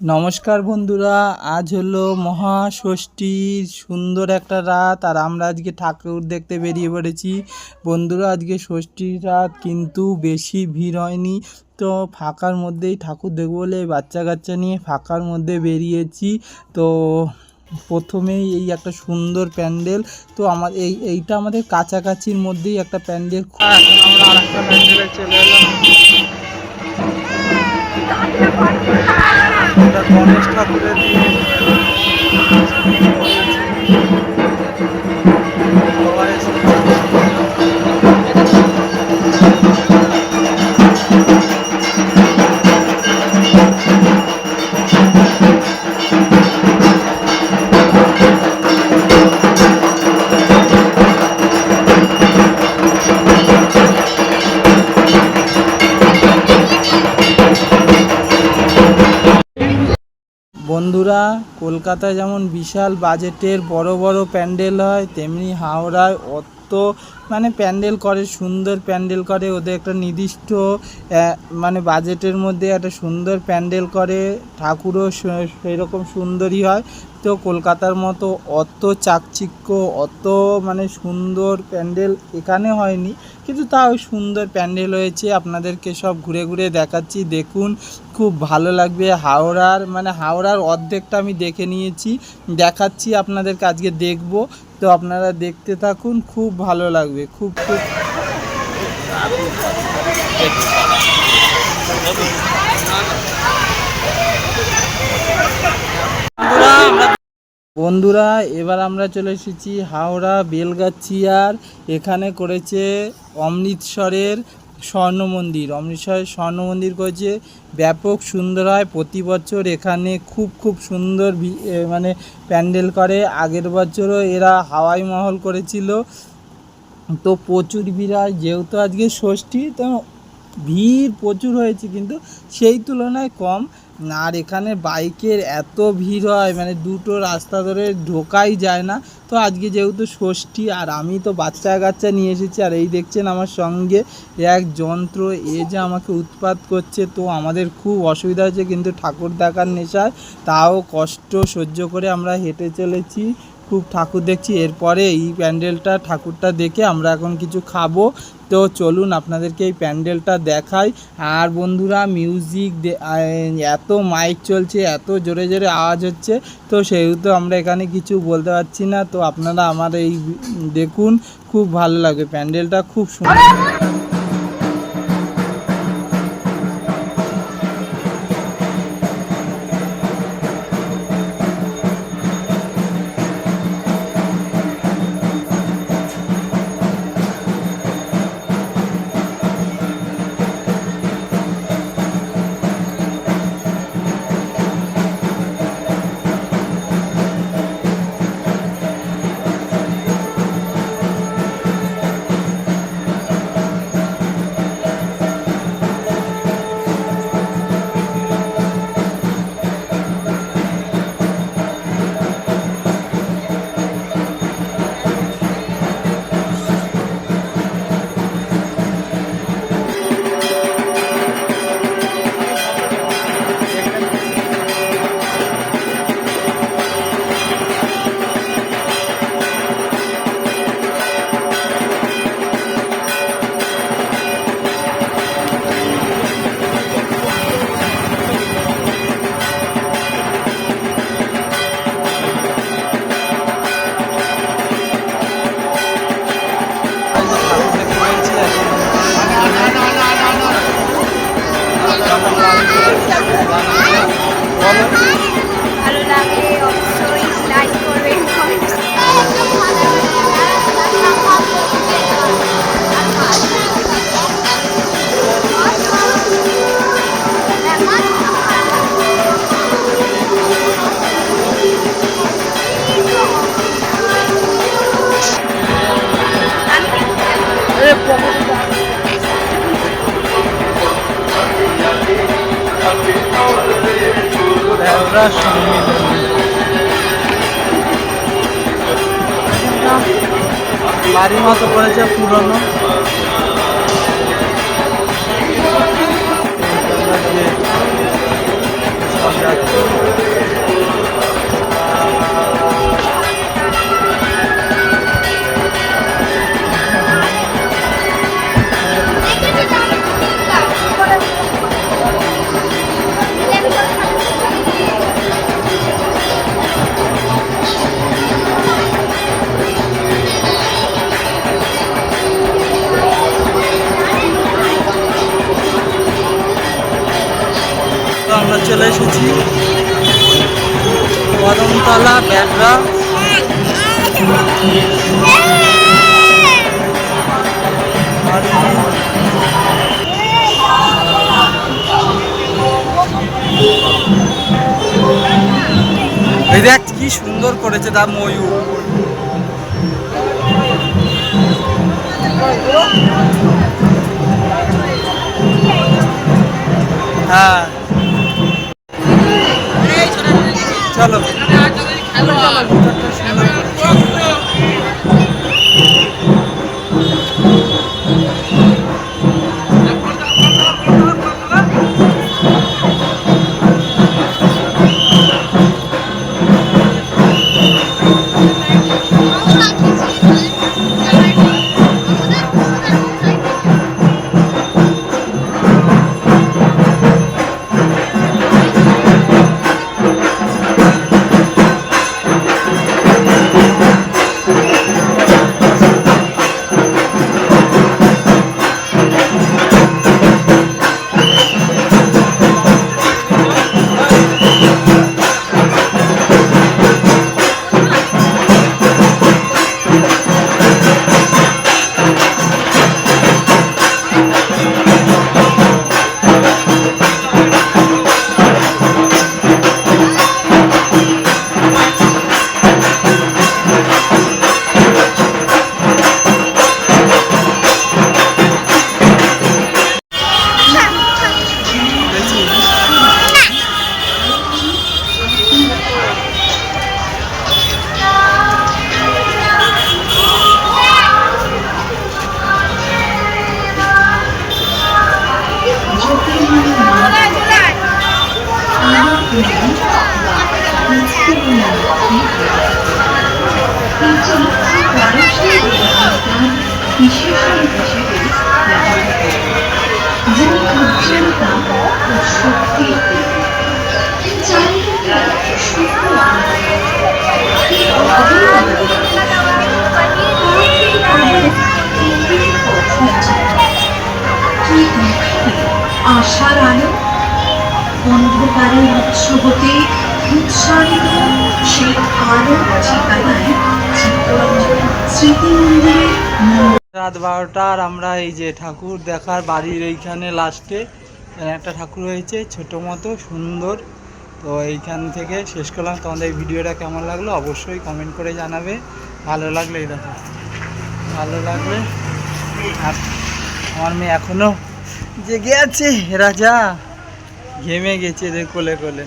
নমস্কার বন্ধুরা আজ হলো মহাষষ্ঠীর সুন্দর একটা রাত আর আমরা আজকে ঠাকুর দেখতে বেরিয়ে পড়েছি। বন্ধুরা আজকে ষষ্ঠীর রাত কিন্তু বেশি ভিড় হয়নি তো ফাঁকার মধ্যেই ঠাকুর দেখব বলে বাচ্চা কাচ্চা নিয়ে ফাঁকার মধ্যে বেরিয়েছি। তো প্রথমেই এই একটা সুন্দর প্যান্ডেল তো আমার এই এইটা আমাদের কাছাকাছির মধ্যেই একটা প্যান্ডেল আমরা আর একটা প্যান্ডেলে চলে এলাম। এটা গণেশ ঠাকুরের বন্ধুরা কলকাতায় যেমন বিশাল বাজেটের বড় বড় প্যান্ডেল হয়, তেমনি হাওড়ায় অত মানে প্যান্ডেল করে, সুন্দর প্যান্ডেল করে, ওদের একটা নির্দিষ্ট মানে বাজেটের মধ্যে একটা সুন্দর প্যান্ডেল করে, ঠাকুরও সেরকম সুন্দরই হয়। তো কলকাতার মতো অত চাকচিক্য, অত মানে সুন্দর প্যান্ডেল এখানে হয়নি। কিন্তু তাও সুন্দর প্যান্ডেল হয়েছে। আপনাদেরকে সব ঘুরে ঘুরে দেখাচ্ছি। দেখুন, খুব ভালো লাগবে। হাওড়ার মানে হাওড়ার অর্ধেকটা আমি দেখে নিয়েছি। দেখাচ্ছি আপনাদেরকে, আজকে দেখব। তো আপনারা দেখতে থাকুন, খুব ভালো লাগবে। খুব খুব। বন্ধুরা, এবার আমরা চলে এসেছি হাওড়া, বেলগাছিয়ার। এখানে করেছে অমৃতসরের স্বর্ণ মন্দির। অমৃতসরের স্বর্ণ মন্দির করেছে ব্যাপক সুন্দর হয় প্রতি বছর এখানে খুব খুব সুন্দর মানে প্যান্ডেল করে। আগের বছরও এরা হাওয়াই মহল করেছিল। তো প্রচুর ভিড় যেহেতু আজকে ষষ্ঠী, তো ভিড় প্রচুর হয়েছে, কিন্তু সেই তুলনায় কম। আর এখানে বাইকের এত ভিড় হয় মানে দুটো রাস্তা ধরে ঢোকাই যায় না। তো আজকে যেহেতু ষষ্ঠী, আর আমি তো বাচ্চা কাচ্চা নিয়ে এসেছি, আর এই দেখছেন আমার সঙ্গে এক যন্ত্র, এ যে আমাকে উৎপাত করছে, তো আমাদের খুব অসুবিধা হচ্ছে কিন্তু ঠাকুর দেখার নেশায় তাও কষ্ট সহ্য করে আমরা হেঁটে চলেছি। খুব ঠাকুর দেখছি। এরপরে এই প্যান্ডেলটা, ঠাকুরটা দেখে আমরা এখন কিছু খাব। তো চলুন আপনাদেরকে এই প্যান্ডেলটা দেখাই। আর বন্ধুরা মিউজিক এত মাইক চলছে, এত জোরে জোরে আওয়াজ হচ্ছে। তো সেহেতু আমরা এখানে কিছু বলতে পারছি না। তো আপনারা আমার এই দেখুন, খুব ভালো লাগে। প্যান্ডেলটা খুব সুন্দর বাড়ি মতো করেছে পুরনো। এসেছি কদমতলা ব্যাগরা এই দেখ কি সুন্দর করেছে তার ময়ূর। হ্যাঁ। বিশেষণ হিসেবে ব্যবহার করে যেমন শক্তি আশার আলো, অন্ধকারের উৎস হতে উৎসারিত সেই আলো ঠিকানায় রাত বারোটার আমরা এই যে ঠাকুর দেখার বাড়ির এইখানে লাস্টে একটা ঠাকুর হয়েছে ছোট মতো, সুন্দর। তো এইখান থেকে শেষ করলাম। তোমাদের ভিডিওটা কেমন লাগল অবশ্যই কমেন্ট করে জানাবে। ভালো লাগলে এই দেখো। ভালো লাগলে আর আমার মেয়ে এখনও জেগে আছে রাজা। ঘেমে গেছে রে কোলে কোলে।